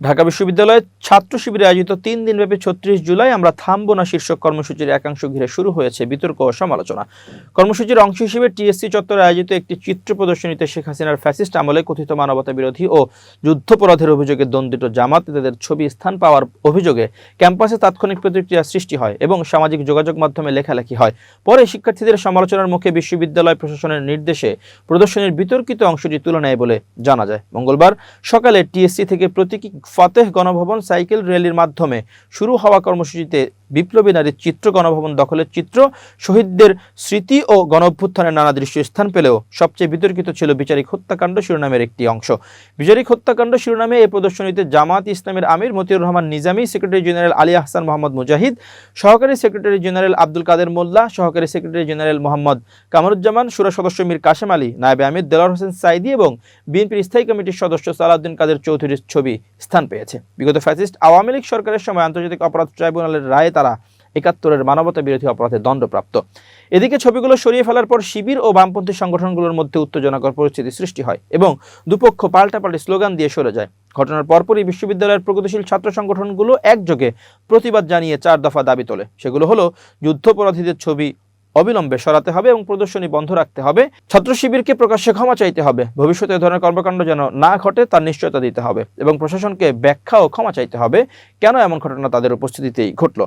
ঢাকা বিশ্ববিদ্যালয়ের ছাত্র শিবিরে আয়োজিত তিন দিনব্যাপী ছত্রিশ জুলাই আমরা থামবো না শীর্ষক কর্মসূচির একাংশ ঘিরে শুরু হয়েছে বিতর্ক ও সমালোচনা। কর্মসূচির অংশ হিসেবে টিএসসি চত্বরে আয়োজিত একটি চিত্র প্রদর্শনীতে শেখ হাসিনার ফ্যাসিস্ট আমলে কথিত মানবতা বিরোধী ও যুদ্ধপরাধের অভিযোগে দ্বন্দ্বিত জামাত নেতাদের ছবি স্থান পাওয়ার অভিযোগে ক্যাম্পাসে তাৎক্ষণিক প্রতিক্রিয়া সৃষ্টি হয় এবং সামাজিক যোগাযোগ মাধ্যমে লেখালেখি হয়। পরে শিক্ষার্থীদের সমালোচনার মুখে বিশ্ববিদ্যালয় প্রশাসনের নির্দেশে প্রদর্শনীর বিতর্কিত অংশটি তুলে নেয় বলে জানা যায়। মঙ্গলবার সকালে টিএসসি থেকে প্রতীকী ফতেহ গণভবন সাইকেল র্যালির মাধ্যমে শুরু হওয়া কর্মসূচিতে বিপ্লবী নারীর চিত্র গণভবন দখলের চিত্র, শহীদদের স্মৃতি ও গণ অভ্যুত্থানের নানা দৃশ্য স্থান পেলেও সবচেয়ে বিতর্কিত ছিল বিচারিক হত্যাকাণ্ড শিরোনামের একটি অংশ। বিচারিক হত্যাকাণ্ড শিরোনামে এই প্রদর্শনীতে জামাত ইসলামের আমির মতিউর রহমান নিজামী, সেক্রেটারি জেনারেল আলী আহসান মোহাম্মদ মুজাহিদ, সহকারী সেক্রেটারি জেনারেল আব্দুল কাদের মোল্লা, সহকারী সেক্রেটারি জেনারেল মোহাম্মদ কামরুজ্জামান, সুরা সদস্য মীর কাশেম আলী, নায়েবে আমির দেলার হোসেন সাইদি এবং বিএনপির স্থায়ী কমিটির সদস্য সালাউদ্দিন কাদের চৌধুরীর ছবি স্থান পেয়েছে। বিগত ফ্যাসিস্ট আওয়ামী লীগ সরকারের সময় আন্তর্জাতিক অপরাধ ট্রাইব্যুনালের রায়ে তারা একাত্তরের মানবতা বিরোধী অপরাধে দণ্ডপ্রাপ্ত। এদিকে ছবিগুলো সরিয়ে ফেলার পর শিবির ও বামপন্থী সংগঠনগুলোর মধ্যে উত্তেজনাকর পরিস্থিতি সৃষ্টি হয় এবং দুপক্ষ পাল্টাপাল্টি স্লোগান দিয়ে সরে যায়। ঘটনার পরপরই বিশ্ববিদ্যালয়ের প্রগতিশীল ছাত্র সংগঠনগুলো একযোগে প্রতিবাদ জানিয়ে চার দফা দাবি তোলে। সেগুলো হলো যুদ্ধপরাধীদের ছবি অবিলম্বে সরাতে হবে এবং প্রদর্শনী বন্ধ রাখতে হবে। ছাত্র শিবিরকে প্রকাশ্যে ক্ষমা চাইতে হবে। ভবিষ্যতে ধরনের কর্মকাণ্ড যেন না ঘটে, তার নিশ্চয়তা দিতে হবে এবং প্রশাসনকে ব্যাখ্যা ও ক্ষমা চাইতে হবে। কেন এমন ঘটনা তাদের উপস্থিতিতেই ঘটল?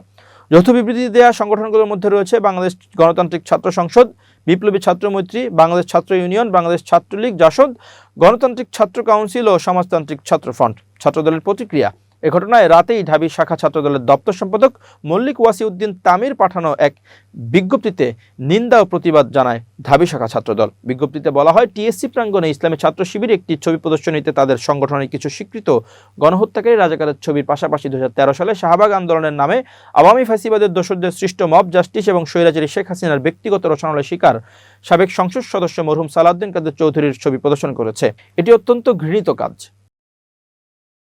যৌথ বিবৃতি দেওয়া সংগঠনগুলোর মধ্যে রয়েছে বাংলাদেশ গণতান্ত্রিক ছাত্র সংসদ, বিপ্লবী ছাত্র মৈত্রী, বাংলাদেশ ছাত্র ইউনিয়ন, বাংলাদেশ ছাত্রলীগ জাসদ গণতান্ত্রিক ছাত্র কাউন্সিল ও সমাজতান্ত্রিক ছাত্র ফ্রন্ট। ছাত্রদলের প্রতিক্রিয়া এ ঘটনায় রাতেই ঢাবি শাখা ছাত্রদলের দপ্তর সম্পাদক মল্লিক ওয়াসিউদ্দিন তামির পাঠানো এক বিজ্ঞপ্তিতে নিন্দা ও প্রতিবাদ জানায় ঢাবি শাখা ছাত্রদল। বিজ্ঞপ্তিতে বলা হয়, টিএসসি প্রাঙ্গণে ইসলামী ছাত্র শিবির একটি ছবি প্রদর্শনীতে তাদের সংগঠনের কিছু স্বীকৃত গণহত্যাকারী রাজাকারের ছবির পাশাপাশি দুই হাজার তেরো সালে শাহবাগ আন্দোলনের নামে আওয়ামী ফাঁসিবাদের দোষরদের সৃষ্ট মব, জাস্টিস এবং স্বৈরাচারী শেখ হাসিনার ব্যক্তিগত রচনালয় শিকার সাবেক সংসদ সদস্য মরহুম সালাউদ্দিন কাদের চৌধুরীর ছবি প্রদর্শন করেছে। এটি অত্যন্ত ঘৃণিত কাজ।